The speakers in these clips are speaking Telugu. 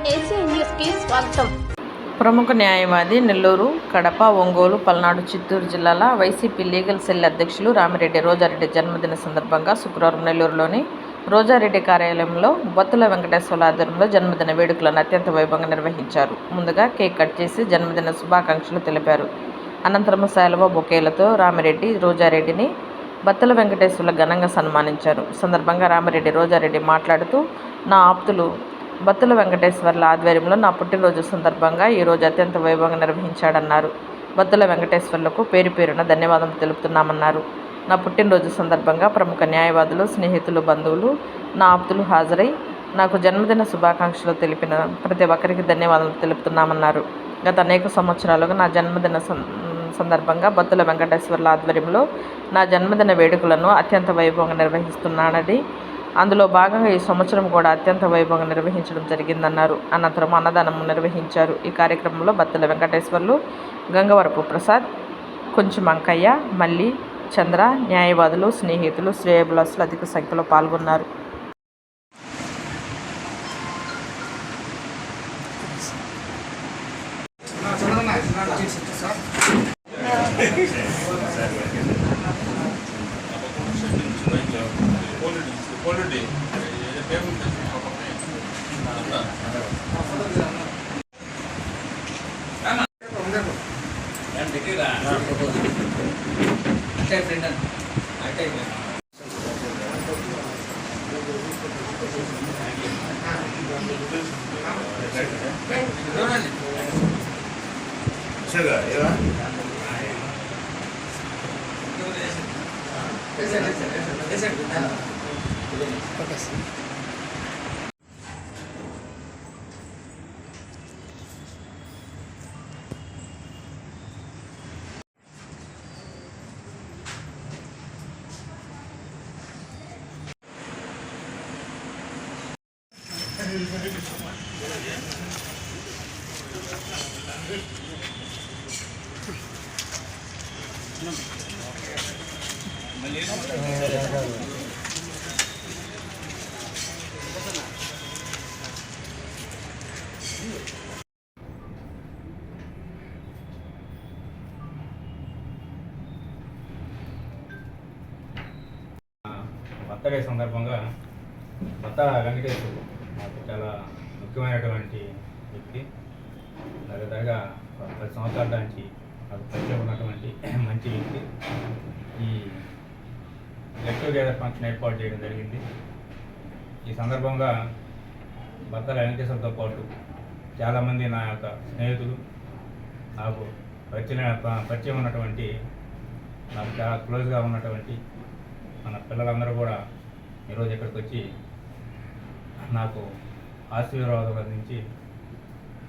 స్వాగతం. ప్రముఖ న్యాయవాది నెల్లూరు కడప ఒంగోలు పల్నాడు చిత్తూరు జిల్లాల వైసీపీ లీగల్ సెల్ అధ్యక్షులు రామిరెడ్డి రోజారెడ్డి జన్మదిన సందర్భంగా శుక్రవారం నెల్లూరులోని రోజారెడ్డి కార్యాలయంలో బొత్తుల వెంకటేశ్వర ఆధ్వర్యంలో జన్మదిన వేడుకలను అత్యంత వైభవంగా నిర్వహించారు. ముందుగా కేక్ కట్ చేసి జన్మదిన శుభాకాంక్షలు తెలిపారు. అనంతరం శాలువ బొకేలతో రామిరెడ్డి రోజారెడ్డిని బత్తల వెంకటేశ్వర్లు ఘనంగా సన్మానించారు. సందర్భంగా రామిరెడ్డి రోజారెడ్డి మాట్లాడుతూ నా ఆప్తులు బత్తుల వెంకటేశ్వర్ల ఆధ్వర్యంలో నా పుట్టినరోజు సందర్భంగా ఈరోజు అత్యంత వైభవంగా నిర్వహించాడన్నారు. బత్తుల వెంకటేశ్వర్లకు పేరు పేరున ధన్యవాదాలు తెలుపుతున్నామన్నారు. నా పుట్టినరోజు సందర్భంగా ప్రముఖ న్యాయవాదులు స్నేహితులు బంధువులు నా ఆప్తులు హాజరై నాకు జన్మదిన శుభాకాంక్షలు తెలిపిన ప్రతి ఒక్కరికి ధన్యవాదాలు తెలుపుతున్నామన్నారు. గత అనేక సంవత్సరాలుగా నా జన్మదిన సందర్భంగా బత్తుల వెంకటేశ్వర్ల ఆధ్వర్యంలో నా జన్మదిన వేడుకలను అత్యంత వైభవంగా నిర్వహిస్తున్నానని అందులో భాగంగా ఈ సంవత్సరం కూడా అత్యంత వైభవంగా నిర్వహించడం జరిగిందన్నారు. అనంతరం అన్నదానం నిర్వహించారు. ఈ కార్యక్రమంలో బత్తల వెంకటేశ్వర్లు గంగవరపు ప్రసాద్ కొంచెం అంకయ్య మల్లి చంద్ర న్యాయవాదులు స్నేహితులు శ్రేయబులాసులు అధిక సంఖ్యలో పాల్గొన్నారు. 있는데 배우는 데 సరే ఏరా Gracias. ఫ్రెండ్ అంటే చూడండి Birthday సందర్భంగా భర్త వెంకటేశ్వరు నాకు చాలా ముఖ్యమైనటువంటి వ్యక్తి. దగ్గరగా పది సంవత్సరాల నుంచి నాకు పరిచయం ఉన్నటువంటి మంచి వ్యక్తి. ఈ గెట్ టుగెదర్ ఫంక్షన్ ఏర్పాటు చేయడం జరిగింది. ఈ సందర్భంగా భర్త వెంకటేశ్వరతో పాటు చాలామంది నా యొక్క స్నేహితులు నాకు పరిచయం పరిచయం ఉన్నటువంటి నాకు చాలా క్లోజ్గా ఉన్నటువంటి పిల్లలందరూ కూడా ఈరోజు ఇక్కడికి వచ్చి నాకు ఆశీర్వాదం అందించి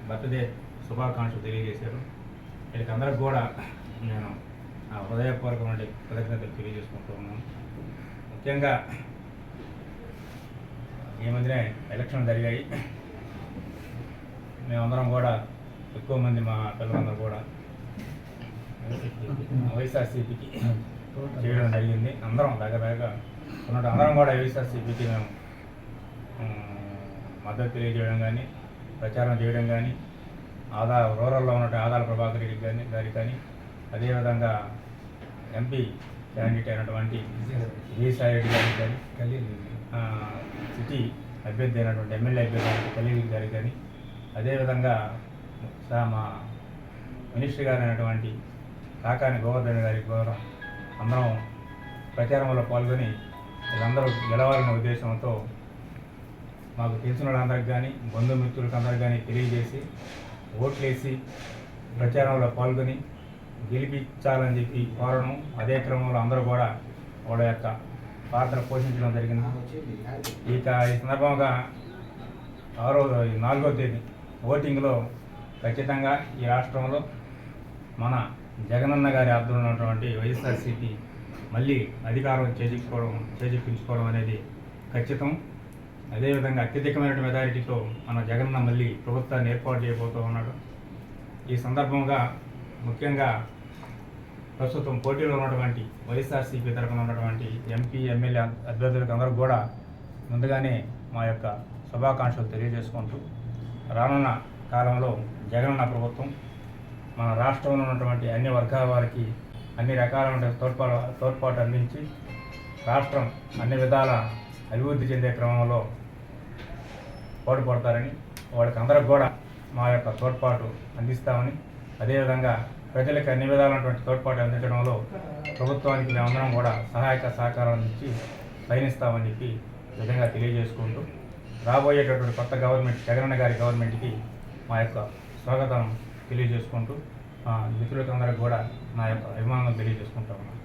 బర్త్డే శుభాకాంక్షలు తెలియజేశారు. వీళ్ళకి అందరికి కూడా నేను హృదయపూర్వకమైన కృతజ్ఞతలు తెలియజేసుకుంటూ ఉన్నాను. ముఖ్యంగా ఈ మధ్యనే ఎలక్షన్ జరిగాయి. మేమందరం కూడా ఎక్కువ మంది మా పిల్లలందరూ కూడా వైఎస్ఆర్సీపీకి చేయడం జరిగింది. అందరం దగ్గర దగ్గర ఉన్నట్టు అందరం కూడా వైఎస్ఆర్సీపీకి మేము మద్దతు తెలియజేయడం కానీ ప్రచారం చేయడం కానీ ఆదా రూరల్లో ఉన్నట్టు ఆదాల ప్రభాకర్ రెడ్డి కానీ గారి కానీ అదేవిధంగా ఎంపీ క్యాండిడేట్ అయినటువంటి విజయసాయి రెడ్డి గారికి కానీ ఖలీల్ సిటీ అభ్యర్థి అయినటువంటి ఎమ్మెల్యే అభ్యర్థి అయినటువంటి గారి కానీ అదేవిధంగా సా- మా మినిస్టర్ గారు అయినటువంటి కాకాని గోవర్ధన్ గారికి గౌరవం అందరం ప్రచారంలో పాల్గొని వీళ్ళందరూ గెలవాలనే ఉద్దేశంతో మాకు తెలిసిన వాళ్ళందరికి కానీ బంధుమిత్రులకు అందరికి కానీ తెలియజేసి ఓట్లేసి ప్రచారంలో పాల్గొని గెలిపించాలని చెప్పి కోరడం అదే క్రమంలో అందరూ కూడా వాళ్ళ యొక్క పాత్ర పోషించడం జరిగింది. ఇక ఈ సందర్భంగా ఆరో నాలుగో తేదీ ఓటింగ్లో ఖచ్చితంగా ఈ రాష్ట్రంలో మన జగనన్న గారి ఆధ్వర్యంలో ఉన్నటువంటి వైఎస్ఆర్సీపీ మళ్ళీ అధికారం చేజిక్కోవడం చేజిక్కించుకోవడం అనేది ఖచ్చితం. అదేవిధంగా అత్యధికమైన మెజారిటీతో మన జగన్న మళ్ళీ ప్రభుత్వాన్ని ఏర్పాటు చేయబోతూ ఉన్నాడు. ఈ సందర్భంగా ముఖ్యంగా ప్రస్తుతం పోటీలో ఉన్నటువంటి వైఎస్ఆర్సీపీ తరఫున ఉన్నటువంటి ఎంపీ ఎమ్మెల్యే అభ్యర్థులకు అందరూ కూడా ముందుగానే మా యొక్క శుభాకాంక్షలు తెలియజేసుకుంటూ రానున్న కాలంలో జగనన్న ప్రభుత్వం మన రాష్ట్రంలో ఉన్నటువంటి అన్ని వర్గాల వారికి అన్ని రకాలైన తోడ్పాటు తోడ్పాటు అందించి రాష్ట్రం అన్ని విధాల అభివృద్ధి చెందే క్రమంలో పాటుపడతారని వాళ్ళకి అందరికి కూడా మా యొక్క తోడ్పాటు అందిస్తామని అదేవిధంగా ప్రజలకు అన్ని విధాలైనటువంటి తోడ్పాటు అందించడంలో ప్రభుత్వానికి మేమందరం కూడా సహాయక సహకారం నుంచి పయనిస్తామని చెప్పి విధంగా తెలియజేసుకుంటూ రాబోయేటటువంటి కొత్త గవర్నమెంట్ జగనన్న గారి గవర్నమెంట్కి మా యొక్క స్వాగతం తెలియజేసుకుంటూ మిత్రులకు అందరికి కూడా నా యొక్క అభిమానం తెలియజేసుకుంటా ఉన్నాను.